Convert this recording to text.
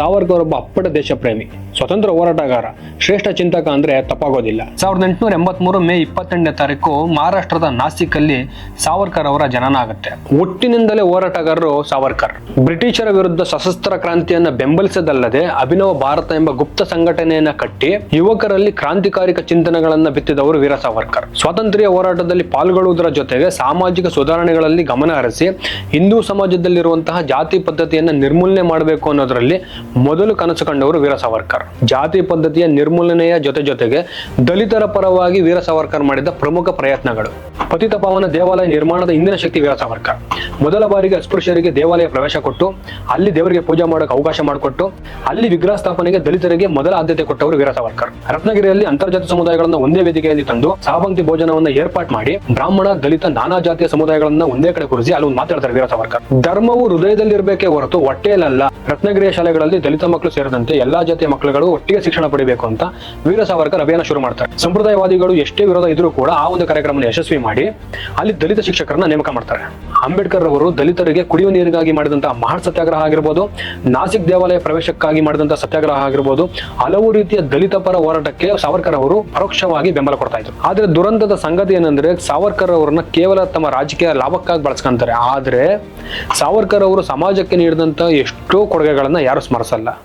ಸಾವರ್ಕರ್ ಒಬ್ಬ ಅಪ್ಪಟ ದೇಶ ಪ್ರೇಮಿ ಸ್ವತಂತ್ರ ಹೋರಾಟಗಾರ. ಶ್ರೇಷ್ಠ ಚಿಂತಕ ಅಂದ್ರೆ ತಪ್ಪಾಗೋದಿಲ್ಲ. ಸಾವಿರದ ಎಂಟುನೂರ ಎಂಬತ್ಮೂರು ಮೇ ಇಪ್ಪತ್ತೆಂಟನೇ ತಾರೀಕು ಮಹಾರಾಷ್ಟ್ರದ ನಾಸಿಕಲ್ಲಿ ಸಾವರ್ಕರ್ ಅವರ ಜನನ ಆಗುತ್ತೆ. ಹುಟ್ಟಿನಿಂದಲೇ ಹೋರಾಟಗಾರರು ಸಾವರ್ಕರ್. ಬ್ರಿಟಿಷರ ವಿರುದ್ಧ ಸಶಸ್ತ್ರ ಕ್ರಾಂತಿಯನ್ನ ಬೆಂಬಲಿಸದಲ್ಲದೆ ಅಭಿನವ ಭಾರತ ಎಂಬ ಗುಪ್ತ ಸಂಘಟನೆಯನ್ನ ಕಟ್ಟಿ ಯುವಕರಲ್ಲಿ ಕ್ರಾಂತಿಕಾರಿಕ ಚಿಂತನೆಗಳನ್ನ ಬಿತ್ತಿದವರು ವೀರ ಸಾವರ್ಕರ್. ಸ್ವಾತಂತ್ರ್ಯ ಹೋರಾಟದಲ್ಲಿ ಪಾಲ್ಗೊಳ್ಳುವುದರ ಜೊತೆಗೆ ಸಾಮಾಜಿಕ ಸುಧಾರಣೆಗಳಲ್ಲಿ ಗಮನ ಹರಿಸಿ ಹಿಂದೂ ಸಮಾಜದಲ್ಲಿರುವಂತಹ ಜಾತಿ ಪದ್ಧತಿಯನ್ನ ನಿರ್ಮೂಲನೆ ಮಾಡಬೇಕು ಅನ್ನೋದರಲ್ಲಿ ಮೊದಲು ಕನಸು ಕಂಡವರು ವೀರ ಸಾವರ್ಕರ್. ಜಾತಿ ಪದ್ಧತಿಯ ನಿರ್ಮೂಲನೆಯ ಜೊತೆ ಜೊತೆಗೆ ದಲಿತರ ಪರವಾಗಿ ವೀರ ಸಾವರ್ಕರ್ ಮಾಡಿದ ಪ್ರಮುಖ ಪ್ರಯತ್ನಗಳು. ಪತಿತ ಪಾವನ ದೇವಾಲಯ ನಿರ್ಮಾಣದ ಇಂದಿನ ಶಕ್ತಿ ವೀರ ಸಾವರ್ಕರ್. ಮೊದಲ ಬಾರಿಗೆ ಅಸ್ಪೃಶ್ಯರಿಗೆ ದೇವಾಲಯ ಪ್ರವೇಶ ಕೊಟ್ಟು, ಅಲ್ಲಿ ದೇವರಿಗೆ ಪೂಜೆ ಮಾಡೋಕೆ ಅವಕಾಶ ಮಾಡಿಕೊಟ್ಟು, ಅಲ್ಲಿ ವಿಗ್ರಹ ಸ್ಥಾಪನೆಗೆ ದಲಿತರಿಗೆ ಮೊದಲ ಆದ್ಯತೆ ಕೊಟ್ಟವರು ವೀರ ಸಾವರ್ಕರ್. ರತ್ನಗಿರಿಯಲ್ಲಿ ಅಂತರ್ಜಾತಿ ಸಮುದಾಯಗಳನ್ನು ಒಂದೇ ವೇದಿಕೆಯಲ್ಲಿ ತಂದು ಸಾಬಂತಿ ಭೋಜನವನ್ನ ಏರ್ಪಾಟ್ ಮಾಡಿ, ಬ್ರಾಹ್ಮಣ, ದಲಿತ, ನಾನಾ ಜಾತಿಯ ಸಮುದಾಯಗಳನ್ನ ಒಂದೇ ಕಡೆ ಕೂರಿಸಿ ಅಲ್ಲಿ ಒಂದು ಮಾತಾಡ್ತಾರೆ ವೀರ ಸಾವರ್ಕರ್. ಧರ್ಮವು ಹೃದಯದಲ್ಲಿರಬೇಕೇ ಹೊರತು ಹೊಟ್ಟೆಯಲ್ಲ ರತ್ನಗಿರಿಯ ಶಾಲೆಗಳಲ್ಲಿ ದಲಿತ ಮಕ್ಕಳು ಸೇರಿದಂತೆ ಎಲ್ಲಾ ಜಾತಿಯ ಮಕ್ಕಳುಗಳು ಒಟ್ಟಿಗೆ ಶಿಕ್ಷಣ ಪಡಿಬೇಕು ಅಂತ ವೀರ ಸಾವರ್ಕರ್ ಅಭಿಯಾನ ಶುರು ಮಾಡ್ತಾರೆ. ಸಂಪ್ರದಾಯವಾದಿಗಳು ಎಷ್ಟೇ ವಿರೋಧ ಇದ್ರೂ ಕೂಡ ಆ ಒಂದು ಕಾರ್ಯಕ್ರಮವನ್ನು ಯಶಸ್ವಿ ಮಾಡಿ ಅಲ್ಲಿ ದಲಿತ ಶಿಕ್ಷಕರನ್ನ ನೇಮಕ ಮಾಡ್ತಾರೆ. ಅಂಬೇಡ್ಕರ್ ಅವರು ದಲಿತರಿಗೆ ಕುಡಿಯುವ ನೀರಿಗಾಗಿ ಮಾಡಿದಂತಹ ಮಹಾ ಸತ್ಯಾಗ್ರಹ ಆಗಿರ್ಬೋದು, ನಾಸಿಕ್ ದೇವಾಲಯ ಪ್ರವೇಶಕ್ಕಾಗಿ ಮಾಡಿದಂತಹ ಸತ್ಯಾಗ್ರಹ ಆಗಿರ್ಬೋದು, ಹಲವು ರೀತಿಯ ದಲಿತ ಪರ ಹೋರಾಟಕ್ಕೆ ಸಾವರ್ಕರ್ ಅವರು ಪರೋಕ್ಷವಾಗಿ ಬೆಂಬಲ ಕೊಡ್ತಾ ಇದ್ರು. ಆದ್ರೆ ದುರಂತದ ಸಂಗತಿ ಏನಂದ್ರೆ ಸಾವರ್ಕರ್ ಅವರನ್ನ ಕೇವಲ ತಮ್ಮ ರಾಜಕೀಯ ಲಾಭಕ್ಕಾಗಿ ಬಳಸ್ಕೊಂತಾರೆ. ಆದ್ರೆ ಸಾವರ್ಕರ್ ಅವರು ಸಮಾಜಕ್ಕೆ ನೀಡಿದಂತ ಎಷ್ಟೋ ಕೊಡುಗೆಗಳನ್ನ ಯಾರು وسلم